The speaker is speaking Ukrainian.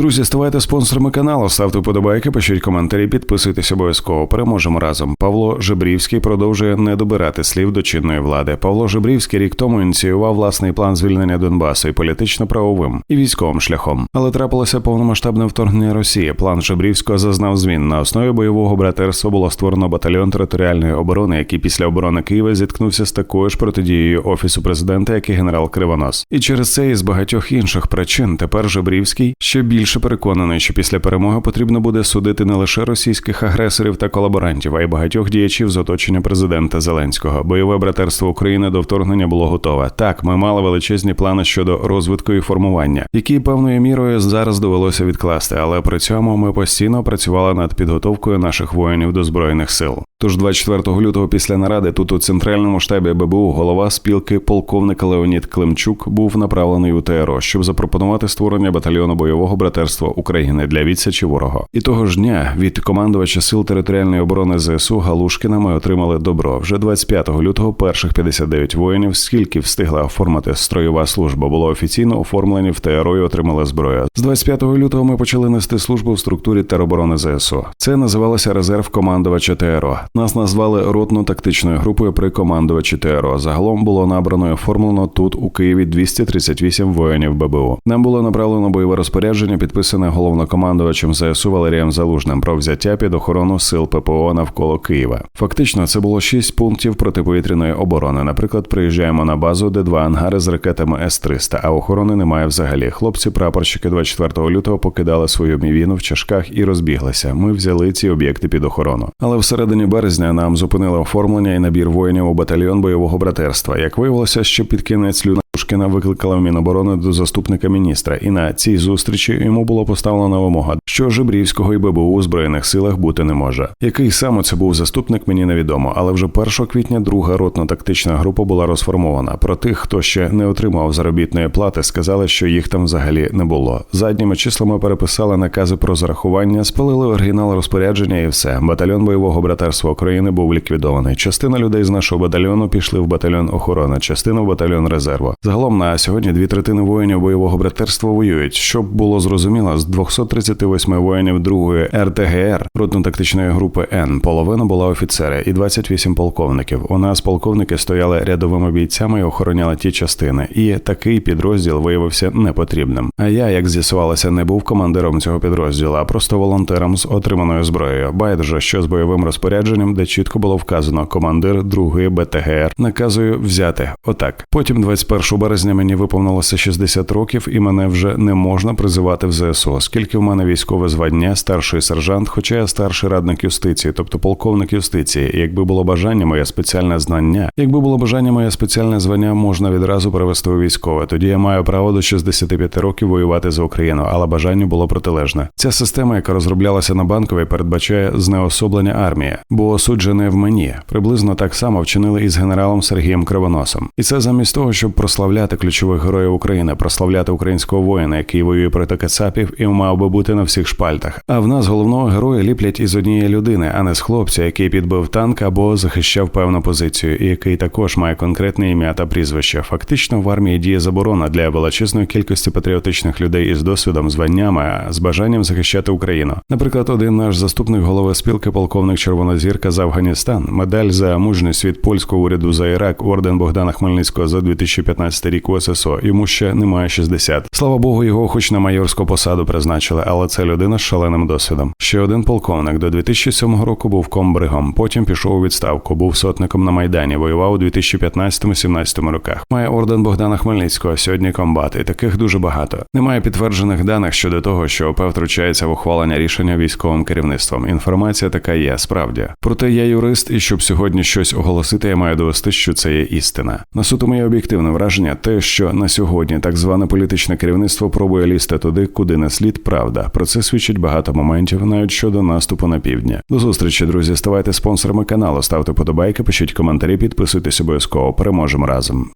Друзі, ставайте спонсорами каналу, ставте вподобайки, пишіть коментарі, підписуйтесь обов'язково. Переможемо разом. Павло Жебрівський продовжує не добирати слів до чинної влади. Павло Жебрівський рік тому ініціював власний план звільнення Донбасу і політично-правовим і військовим шляхом. Але трапилося повномасштабне вторгнення Росії. План Жебрівського зазнав змін. На основі бойового братерства було створено батальйон територіальної оборони, який після оборони Києва зіткнувся з такою ж протидією офісу президента, як і генерал Кривонос. І через це і з багатьох інших причин тепер Жебрівський ще більше переконаний, що після перемоги потрібно буде судити не лише російських агресорів та колаборантів, а й багатьох діячів з оточення президента Зеленського. Бойове братерство України до вторгнення було готове. Так, ми мали величезні плани щодо розвитку і формування, які певною мірою зараз довелося відкласти, але при цьому ми постійно працювали над підготовкою наших воїнів до збройних сил. Тож 24 лютого після наради тут у центральному штабі ББУ голова спілки полковник Леонід Климчук був направлений у ТРО, щоб запропонувати створення батальйону бойового братерства України для відсічі ворога. І того ж дня від командувача сил територіальної оборони ЗСУ Галушкіна ми отримали добро. Вже 25 лютого перших 59 воїнів, скільки встигла оформити строєва служба, було офіційно оформлені в ТРО і отримали зброю. З 25 лютого ми почали нести службу в структурі тероборони ЗСУ. Це називалося резерв командувача ТРО. Нас назвали ротно тактичною групою при командувачі ТРО. Загалом було набрано і оформлено тут у Києві 238 воїнів ББУ. Нам було направлено бойове розпорядження, підписане головнокомандувачем ЗСУ Валерієм Залужним про взяття під охорону сил ППО навколо Києва. Фактично, це було шість пунктів протиповітряної оборони. Наприклад, приїжджаємо на базу, де два ангари з ракетами С-300, а охорони немає взагалі. Хлопці-прапорщики 24 лютого покидали свою мівіну в чашках і розбіглися. Ми взяли ці об'єкти під охорону. Але всередині березня нам зупинили оформлення і набір воїнів у батальйон бойового братерства. Як виявилося, що під кінець Люна Пушкіна викликала в Міноборони до заступника міністра, і на цій зустрічі йому було поставлена вимога, що Жебрівського і ББУ у збройних силах бути не може. Який саме це був заступник, мені невідомо, але вже 1 квітня друга ротно-тактична група була розформована. Про тих, хто ще не отримав заробітної плати, сказали, що їх там взагалі не було. Задніми числами переписали накази про зарахування, спалили оригінал розпорядження, і все. Батальйон бойового братерства України був ліквідований. Частина людей з нашого батальйону пішли в батальйон охорони, частина в батальйон резерву. Загалом на сьогодні дві третини воїнів бойового братерства воюють. Щоб було зрозуміло, з 238 воїнів другої РТГР ротно-тактичної групи Н половина була офіцери і 28 полковників. У нас полковники стояли рядовими бійцями і охороняли ті частини. І такий підрозділ виявився непотрібним. А я, як з'ясувалося, не був командиром цього підрозділу, а просто волонтером з отриманою зброєю. Байдуже, що з бойовим розпорядженням, де чітко було вказано командир другої БТГР, наказую взяти. Отак. Потім 21 березня мені виповнилося 60 років, і мене вже не можна призивати в ЗСУ, оскільки в мене військове звання, старший сержант, хоча я старший радник юстиції, тобто полковник юстиції. Якби було бажання, моє спеціальне знання, якби було бажання, моє спеціальне звання можна відразу перевести у військове. Тоді я маю право до 65 років воювати за Україну, але бажання було протилежне. Ця система, яка розроблялася на банковій, передбачає знеособлення армії, бо осуджене в мені. Приблизно так само вчинили із генералом Сергієм Кривоносом. І це замість того, щоб прославляти ключових героїв України, прославляти українського воїна, який воює проти кацапів і мав би бути на всіх шпальтах. А в нас головного героя ліплять із однієї людини, а не з хлопця, який підбив танк або захищав певну позицію, і який також має конкретне ім'я та прізвище. Фактично в армії діє заборона для величезної кількості патріотичних людей із досвідом, званнями, з бажанням захищати Україну. Наприклад, один наш заступник голови спілки, полковник Червонозірка з Афганістан, медаль за мужність від польського уряду за Ірак, орден Богдана Хмельницького за 2015 рік у ССО. Йому ще немає 60. Слава Богу, його хоч на майорську посаду призначили, але це людина з шаленим досвідом. Ще один полковник до 2007 року був комбригом, потім пішов у відставку, був сотником на майдані, воював у 2015-17 роках. Має орден Богдана Хмельницького. Сьогодні комбат, і таких дуже багато. Немає підтверджених даних щодо того, що ОП втручається в ухвалення рішення військовим керівництвом. Інформація така є, справді. Проте я юрист, і щоб сьогодні щось оголосити, я маю довести, що це є істина. На суто моє об'єктивне враження, те, що на сьогодні так зване політичне керівництво пробує лізти туди, куди не слід правда. Про це свідчить багато моментів, навіть щодо наступу на півдня. До зустрічі, друзі. Ставайте спонсорами каналу, ставте подобайки, пишіть коментарі, підписуйтесь обов'язково. Переможемо разом.